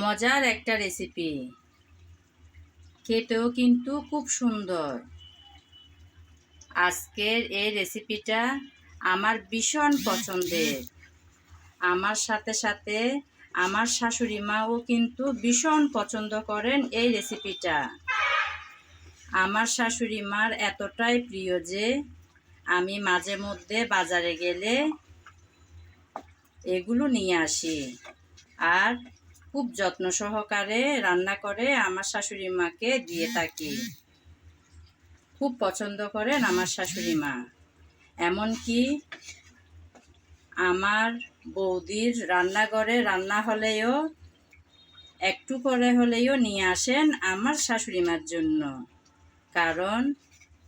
মজার একটা রেসিপি খেতেও কিন্তু খুব সুন্দর। আজকের এই রেসিপিটা আমার ভীষণ পছন্দের। আমার সাথে সাথে আমার শাশুড়ি মাও কিন্তু ভীষণ পছন্দ করেন এই রেসিপিটা আমার শাশুড়ি মার এতটাই প্রিয় যে, আমি মাঝে মধ্যে বাজারে গেলে এগুলো নিয়ে আসি। আর খুব যত্ন সহকারে রান্না করে আমার শাশুড়ি মাকে দিয়ে থাকি। খুব পছন্দ করেন আমার শাশুড়ি মা। এমনকি আমার বৌদির রান্নাঘরে রান্না হলেও, একটু করে হলেও নিয়ে আসেন আমার শাশুড়ি মার জন্য। কারণ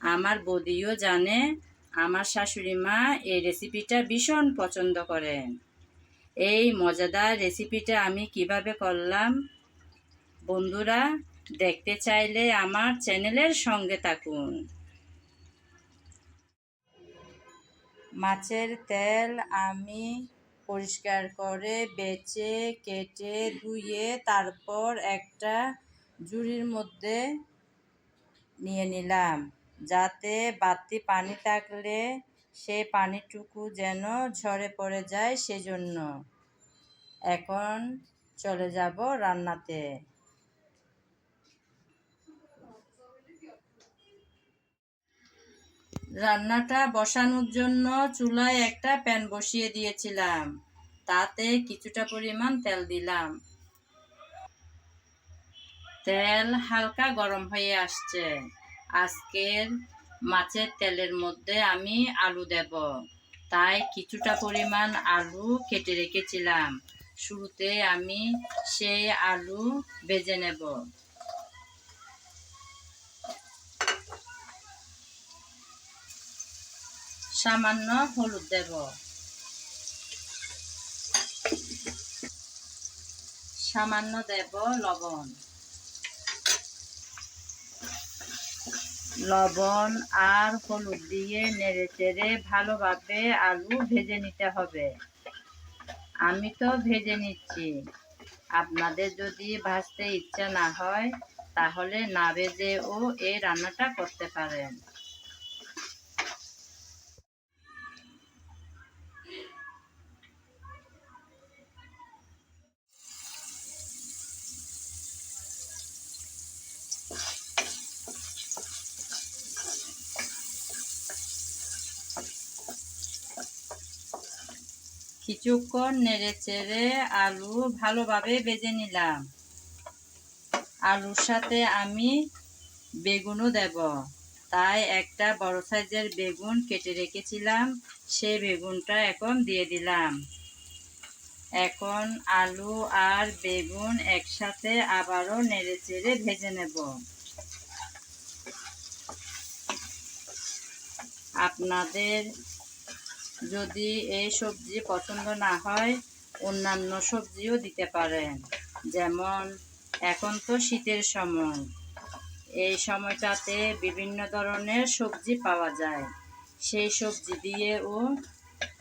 আমার বৌদিও জানে, আমার শাশুড়ি মা এই রেসিপিটা ভীষণ পছন্দ করেন। এই মজাদার রেসিপিটা আমি কীভাবে করলাম? বন্ধুরা, দেখতে চাইলে আমার চ্যানেলের সঙ্গে থাকুন। মাছের তেল আমি পরিষ্কার করে বেচে, কেটে, ধুয়ে তারপর একটা ঝুড়ির মধ্যে নিয়ে নিলাম। যাতে বাড়তি পানি থাকলে সে পানিটুকু যেন ঝরে পড়ে যায় সেজন্য। এখন চলে যাব রান্নাতে। রান্নাটা বসানোর জন্য চুলায় একটা প্যান বসিয়ে দিয়েছিলাম। তাতে কিছুটা পরিমাণ তেল দিলাম। তেল হালকা গরম হয়ে আসছে। আজকের মাছের তেলের মধ্যে আমি আলু দেব। তাই কিছুটা পরিমাণ আলু কেটে রেখেছিলাম। শুরুতে আমি সেই আলু বেজে নেব। সামান্য হলুদ দেব। সামান্য দেব লবণ। লবণ আর হলুদ দিয়ে নেড়ে চেড়ে ভালোভাবে আলু ভেজে নিতে হবে। আমি তো ভেজে নিচ্ছি। আপনাদের যদি ভাজতে ইচ্ছা না হয়, তাহলে না ভেজেও এই রান্নাটা করতে পারেন। কিছুক্ষণ নেড়ে চেড়ে আলু ভালোভাবে বেজে নিলাম। আলুর সাথে আমি বেগুনও দেব। তাই একটা বড় সাইজের বেগুন কেটে রেখেছিলাম, সেই বেগুনটা এখন দিয়ে দিলাম। এখন আলু আর বেগুন একসাথে আবারও নেড়ে চেড়ে ভেজে নেব। আপনাদের যদি এই সবজি পছন্দ না হয়, অন্যান্য সবজিও দিতে পারেন। যেমন, এখন তো শীতের সময়। এই সময়টাতে বিভিন্ন ধরনের সবজি পাওয়া যায়। সেই সবজি দিয়েও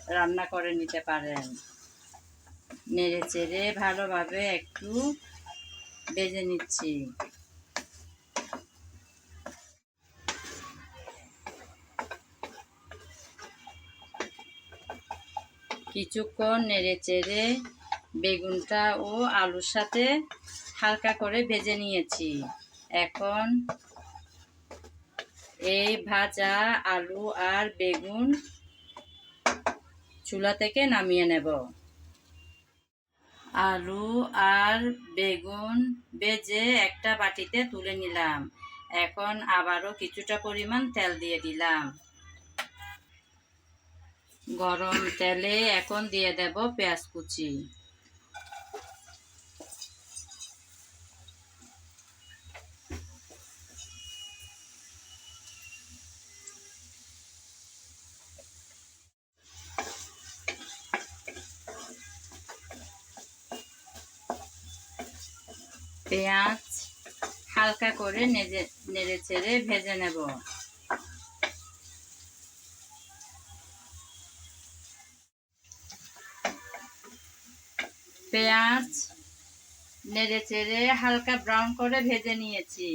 রান্না করে নিতে পারেন। নেড়ে চেড়ে ভালোভাবে একটু বেজে নিচ্ছি। কিছুক্ষণ নেড়ে চেড়ে বেগুনটা ও আলুর সাথে হালকা করে ভেজে নিয়েছি। এখন এই ভাজা আলু আর বেগুন চুলা থেকে নামিয়ে নেব। আলু আর বেগুন বেজে একটা বাটিতে তুলে নিলাম। এখন আবারও কিছুটা পরিমাণ তেল দিয়ে দিলাম। গরম তেলে এখন দিয়ে দেব পেঁয়াজ কুচি। পেঁয়াজ হালকা করে নেড়ে চেড়ে ভেজে নেব। পেঁয়াজ নেড়ে চেড়ে হালকা ব্রাউন করে ভেজে নিয়েছি।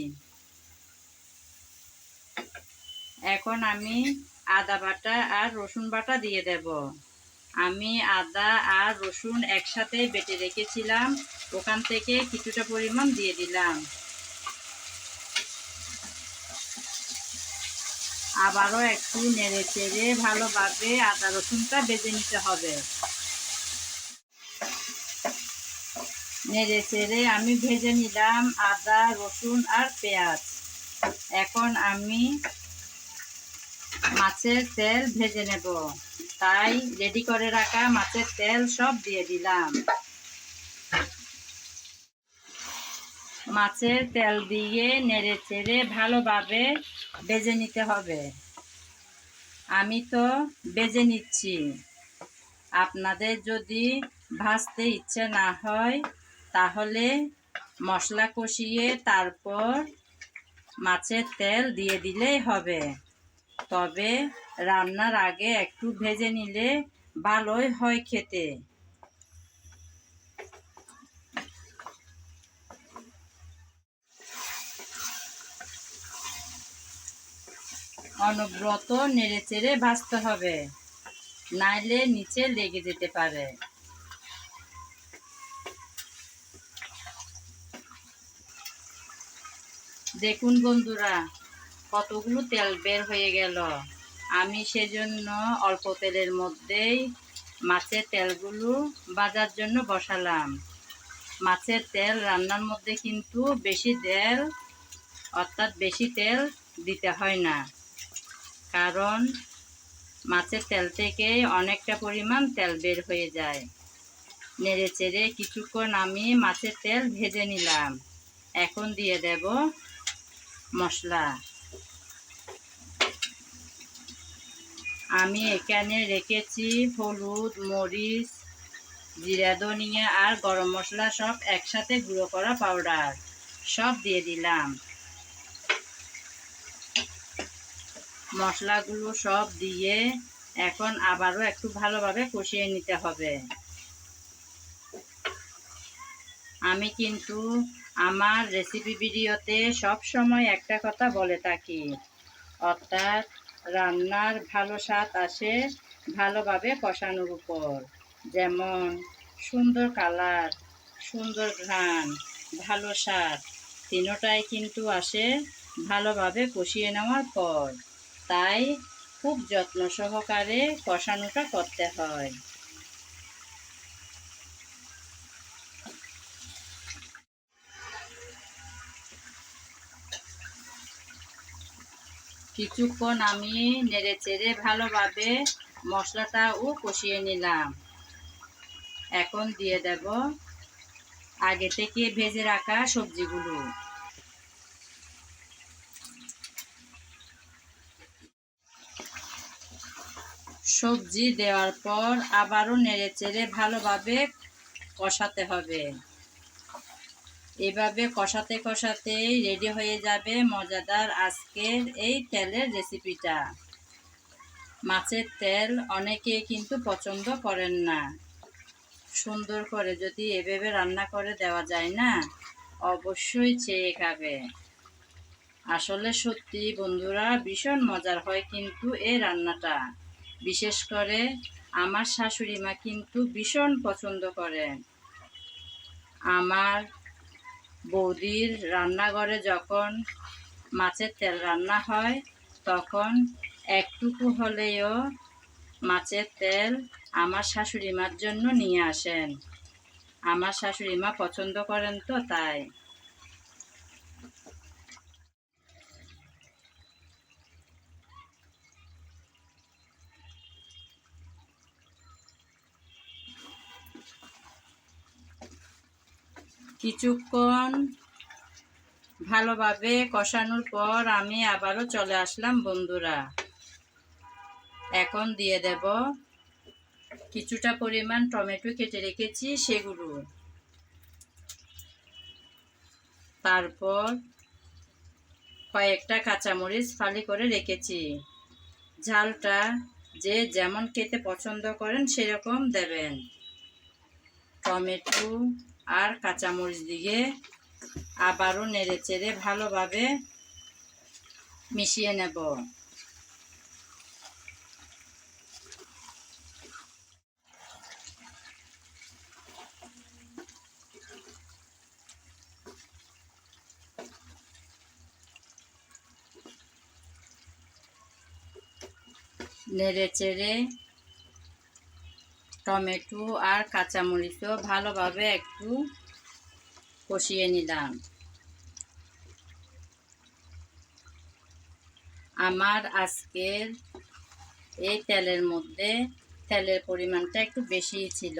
এখন আমি আদা বাটা আর রসুন বাটা দিয়ে দেব। আমি আদা আর রসুন একসাথে বেটে রেখেছিলাম, ওখান থেকে কিছুটা পরিমাণ দিয়ে দিলাম। আবারও একটু নেড়ে চেড়ে ভালোভাবে আদা রসুনটা বেজে নিতে হবে। নেড়ে চেড়ে আমি ভেজে নিলাম আদা, রসুন আর পেঁয়াজ। এখন আমি মাছের তেল ভেজে নেব। তাই রেডি করে রাখা মাছের তেল সব দিয়ে দিলাম। মাছের তেল দিয়ে নেড়ে চেড়ে ভালোভাবে বেজে নিতে হবে। আমি তো বেজে নিচ্ছি। আপনাদের যদি ভাজতে ইচ্ছে না হয় তাহলে মশলা কষিয়ে তারপর মাছের তেল দিয়ে দিলেই হবে। তবে রান্নার আগে একটু ভেজে নিলে ভালোই হয় খেতে। অনব্রত নেড়ে চেড়ে ভাজতে হবে, নাইলে নিচে লেগে যেতে পারে। দেখুন বন্ধুরা, কতগুলো তেল বের হয়ে গেল। আমি সেজন্য অল্প তেলের মধ্যেই মাছের তেলগুলো বাজার জন্য বসালাম। মাছের তেল রান্নার মধ্যে কিন্তু বেশি তেল, অর্থাৎ বেশি তেল দিতে হয় না। কারণ মাছের তেল থেকে অনেকটা পরিমাণ তেল বের হয়ে যায়। নেড়ে চেড়ে কিছুক্ষণ আমি মাছের তেল ভেজে নিলাম। এখন দিয়ে দেব মশলা। আমি এখানে রেখেছি হলুদ, মরিচ, জিরা, ধনিয়া আর গরম মশলা সব একসাথে গুঁড়ো করা পাউডার। সব দিয়ে দিলাম। মশলাগুলো সব দিয়ে এখন আবারও একটু ভালোভাবে কষিয়ে নিতে হবে। আমি কিন্তু আমার রেসিপি ভিডিওতে সব সময় একটা কথা বলে থাকি। অর্থাৎ রান্নার ভালো স্বাদ আসে ভালোভাবে কষানোর উপর। যেমন, সুন্দর কালার, সুন্দর ঘ্রাণ, ভালো স্বাদ তিনোটাই কিন্তু আসে ভালোভাবে কষিয়ে নেওয়ার পর। তাই খুব যত্ন সহকারে কষানোটা করতে হয়। কিছুক্ষণ আমি নেড়ে চেড়ে ভালোভাবে মশলাটাও কষিয়ে নিলাম। এখন দিয়ে দেব আগে থেকে ভেজে রাখা সবজিগুলো। সবজি দেওয়ার পর আবারও নেড়ে চেড়ে ভালোভাবে কষাতে হবে। এভাবে কষাতে কষাতেই রেডি হয়ে যাবে মজাদার আজকের এই তেলের রেসিপিটা মাছের তেল অনেকে কিন্তু পছন্দ করেন না। সুন্দর করে যদি এভাবে রান্না করে দেওয়া যায় না, অবশ্যই চেয়ে খাবে। আসলে সত্যি বন্ধুরা, ভীষণ মজার হয় কিন্তু এই রান্নাটা। বিশেষ করে আমার শাশুড়ি মা কিন্তু ভীষণ পছন্দ করেন। আমার বৌদির রান্নাঘরে যখন মাছের তেল রান্না হয়, তখন একটুকু হলেও মাছের তেল আমার শাশুড়ি মার জন্য নিয়ে আসেন। আমার শাশুড়ি মা পছন্দ করেন তো তাই। কিছুক্ষণ ভালোভাবে কষানোর পর আমি আবারও চলে আসলাম, বন্ধুরা। এখন দিয়ে দেব কিছুটা পরিমাণ টমেটো কেটে রেখেছি, সেগুলো। তারপর কয়েকটা কাঁচামরিচ ফালি করে রেখেছি। ঝালটা যে যেমন খেতে পছন্দ করেন, সেরকম দেবেন। টমেটো আর কাঁচামরিচ দিয়ে আবারও নেড়ে চেড়ে ভালোভাবে মিশিয়ে নেব। নেড়ে চেড়ে টমেটো আর কাঁচামরিচও ভালোভাবে একটু কষিয়ে নিলাম। আমার আজকের এই তেলের মধ্যে তেলের পরিমাণটা একটু বেশি ছিল,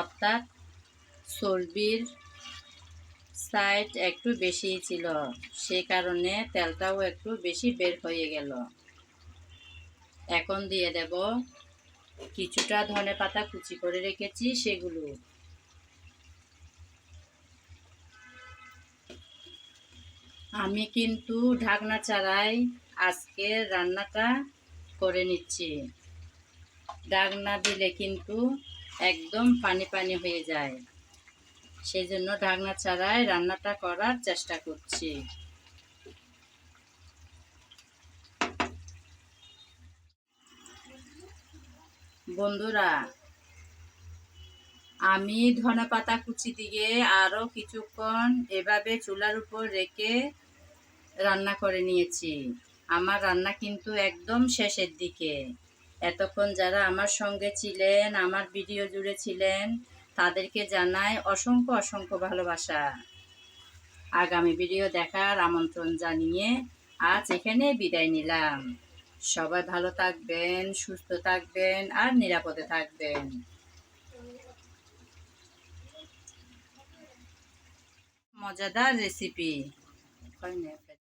অর্থাৎ চর্বির সাইড একটু বেশি ছিল, সে কারণে তেলটাও একটু বেশি বের হয়ে গেল। এখন দিয়ে দেব কিছুটা ধনে পাতা কুচি করে রেখেছি, সেগুলো। আমি কিন্তু ঢাকনা ছাড়াই আজকে রান্নাটা করে নিচ্ছি। ঢাকনা দিলে কিন্তু একদম পানি পানি হয়ে যায়। সেই জন্য ঢাকনা ছাড়াই রান্নাটা করার চেষ্টা করছি। বন্ধুরা, আমি ধনে পাতা কুচি দিয়ে আরও কিছুক্ষণ এভাবে চুলার উপর রেখে রান্না করে নিয়েছি। আমার রান্না কিন্তু একদম শেষের দিকে। এতক্ষণ যারা আমার সঙ্গে ছিলেন, আমার ভিডিও জুড়ে ছিলেন, তাদেরকে জানাই অসংখ্য অসংখ্য ভালোবাসা। আগামী ভিডিও দেখার আমন্ত্রণ জানিয়ে আজ এখানে বিদায় নিলাম। সবাই ভালো থাকবেন সুস্থ থাকবেন আর নিরাপদে থাকবেন। মজাদার রেসিপি